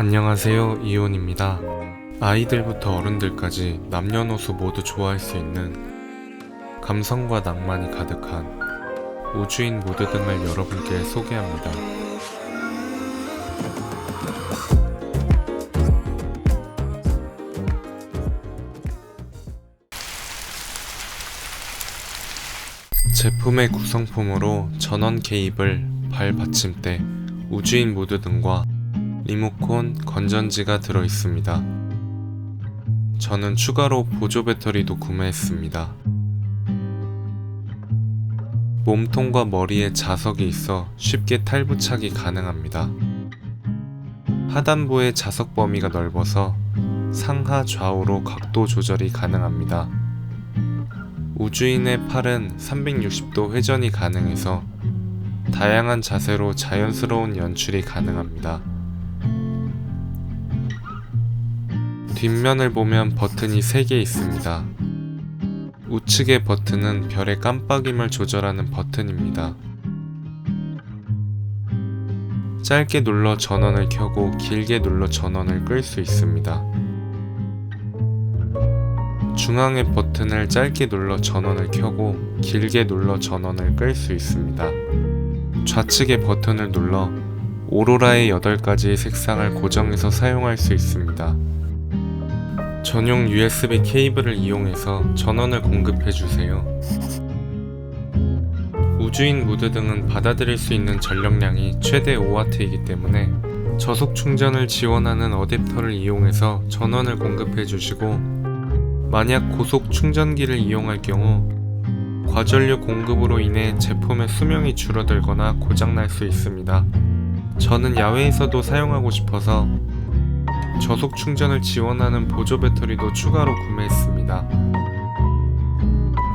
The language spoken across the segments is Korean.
안녕하세요 이온입니다. 아이들부터 어른들까지 남녀노소 모두 좋아할 수 있는 감성과 낭만이 가득한 우주인 모드 등을 여러분께 소개합니다. 제품의 구성품으로 전원 케이블, 발 받침대, 우주인 모드 등과 리모콘, 건전지가 들어 있습니다. 저는 추가로 보조 배터리도 구매했습니다. 몸통과 머리에 자석이 있어 쉽게 탈부착이 가능합니다. 하단부의 자석 범위가 넓어서 상하 좌우로 각도 조절이 가능합니다. 우주인의 팔은 360도 회전이 가능해서 다양한 자세로 자연스러운 연출이 가능합니다. 뒷면을 보면 버튼이 3개 있습니다. 우측의 버튼은 별의 깜빡임을 조절하는 버튼입니다. 짧게 눌러 전원을 켜고 길게 눌러 전원을 끌 수 있습니다. 중앙의 버튼을 짧게 눌러 전원을 켜고 길게 눌러 전원을 끌 수 있습니다. 좌측의 버튼을 눌러 오로라의 8가지의 색상을 고정해서 사용할 수 있습니다. 전용 USB 케이블을 이용해서 전원을 공급해 주세요. 우주인 모드 등은 받아들일 수 있는 전력량이 최대 5W이기 때문에 저속 충전을 지원하는 어댑터를 이용해서 전원을 공급해 주시고 만약 고속 충전기를 이용할 경우 과전류 공급으로 인해 제품의 수명이 줄어들거나 고장날 수 있습니다. 저는 야외에서도 사용하고 싶어서 저속 충전을 지원하는 보조 배터리도 추가로 구매했습니다.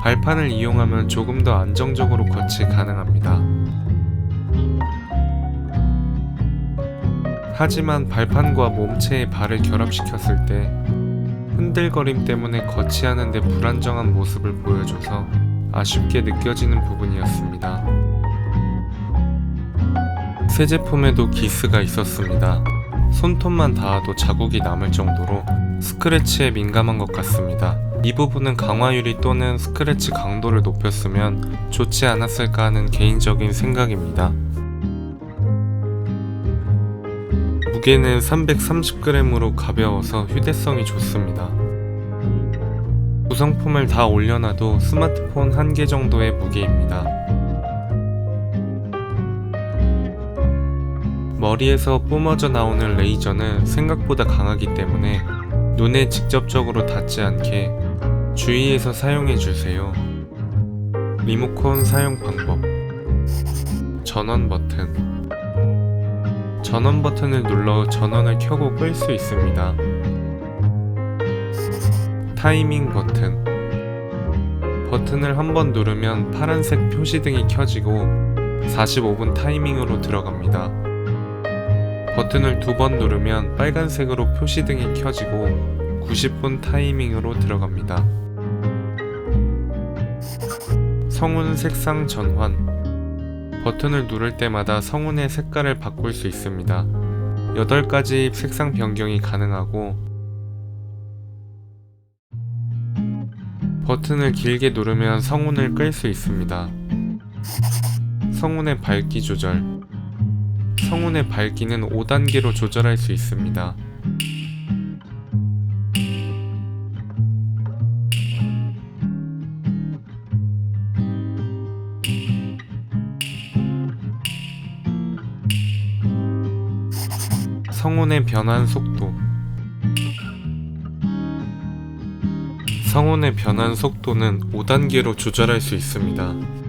발판을 이용하면 조금 더 안정적으로 거치 가능합니다. 하지만 발판과 몸체의 발을 결합시켰을 때 흔들거림 때문에 거치하는데 불안정한 모습을 보여줘서 아쉽게 느껴지는 부분이었습니다. 새 제품에도 기스가 있었습니다. 손톱만 닿아도 자국이 남을 정도로 스크래치에 민감한 것 같습니다. 이 부분은 강화유리 또는 스크래치 강도를 높였으면 좋지 않았을까 하는 개인적인 생각입니다. 무게는 330g으로 가벼워서 휴대성이 좋습니다. 구성품을 다 올려놔도 스마트폰 한 개 정도의 무게입니다. 머리에서 뿜어져 나오는 레이저는 생각보다 강하기 때문에 눈에 직접적으로 닿지 않게 주의해서 사용해 주세요. 리모컨 사용 방법 전원 버튼 전원 버튼을 눌러 전원을 켜고 끌 수 있습니다. 타이밍 버튼 버튼을 한 번 누르면 파란색 표시등이 켜지고 45분 타이밍으로 들어갑니다. 버튼을 두 번 누르면 빨간색으로 표시등이 켜지고 90분 타이밍으로 들어갑니다. 성운 색상 전환 버튼을 누를 때마다 성운의 색깔을 바꿀 수 있습니다. 8가지 색상 변경이 가능하고 버튼을 길게 누르면 성운을 끌 수 있습니다. 성운의 밝기 조절 성운의 밝기는 5단계로 조절할 수 있습니다. 성운의 변환 속도 성운의 변환 속도는 5단계로 조절할 수 있습니다.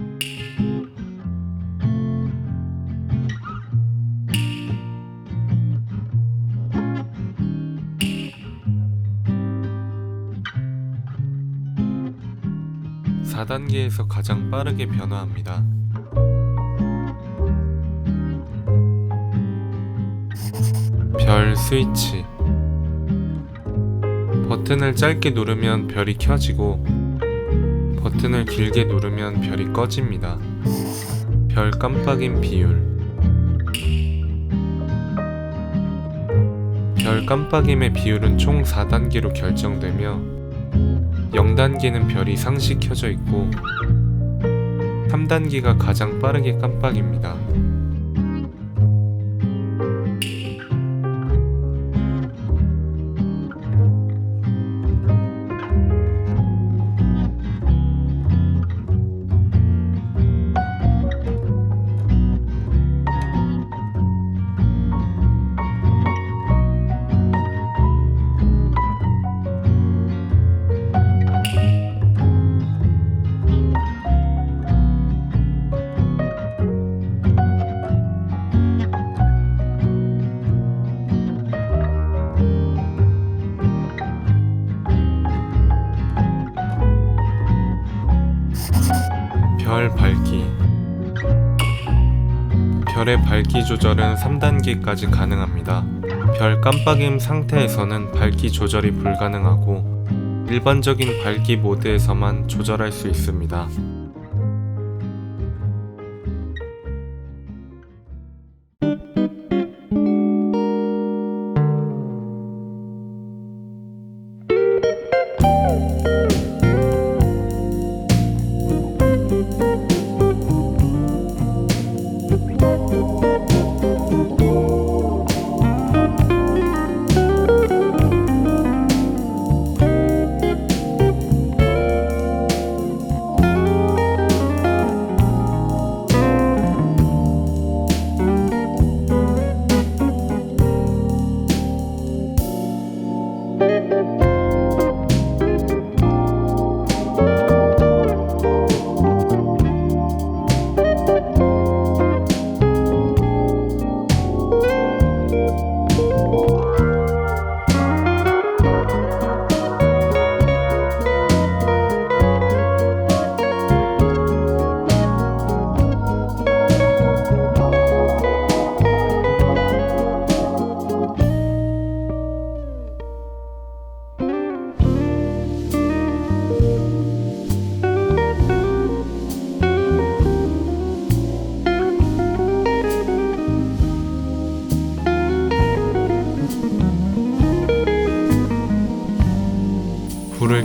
(4 단계에서) 가장 빠르게 변화합니다. 별 스위치 버튼을 짧게 누르면 별이 켜지고 버튼을 길게 누르면 별이 꺼집니다. 별 깜빡임 비율 별 깜빡임의 비율은 총 4단계로 결정되며 0단계는 별이 상시 켜져 있고 3단계가 가장 빠르게 깜빡입니다. 별 밝기 별의 밝기 조절은 3단계까지 가능합니다. 별 깜빡임 상태에서는 밝기 조절이 불가능하고 일반적인 밝기 모드에서만 조절할 수 있습니다.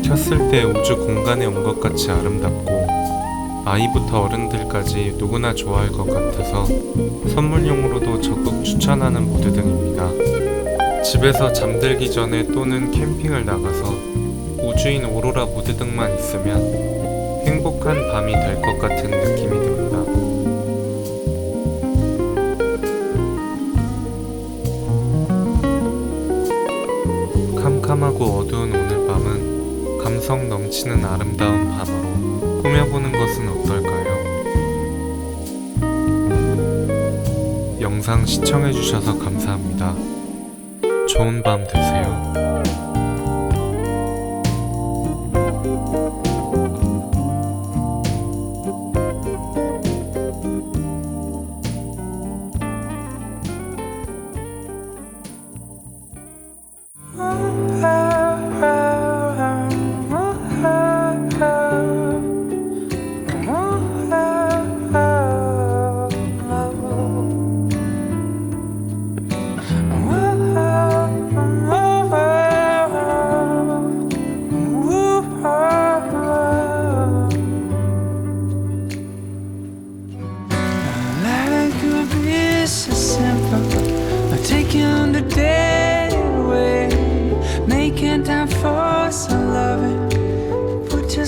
켰을 때 우주 공간에 온 것 같이 아름답고 아이부터 어른들까지 누구나 좋아할 것 같아서 선물용으로도 적극 추천하는 무드 등입니다. 집에서 잠들기 전에 또는 캠핑을 나가서 우주인 오로라 무드 등만 있으면 행복한 밤이 될 것 같은 느낌이 듭니다. 캄캄하고 어두운 오늘 밤은 감성 넘치는 아름다운 밤으로 꾸며보는 것은 어떨까요? 영상 시청해주셔서 감사합니다. 좋은 밤 되세요. For some loving. Put your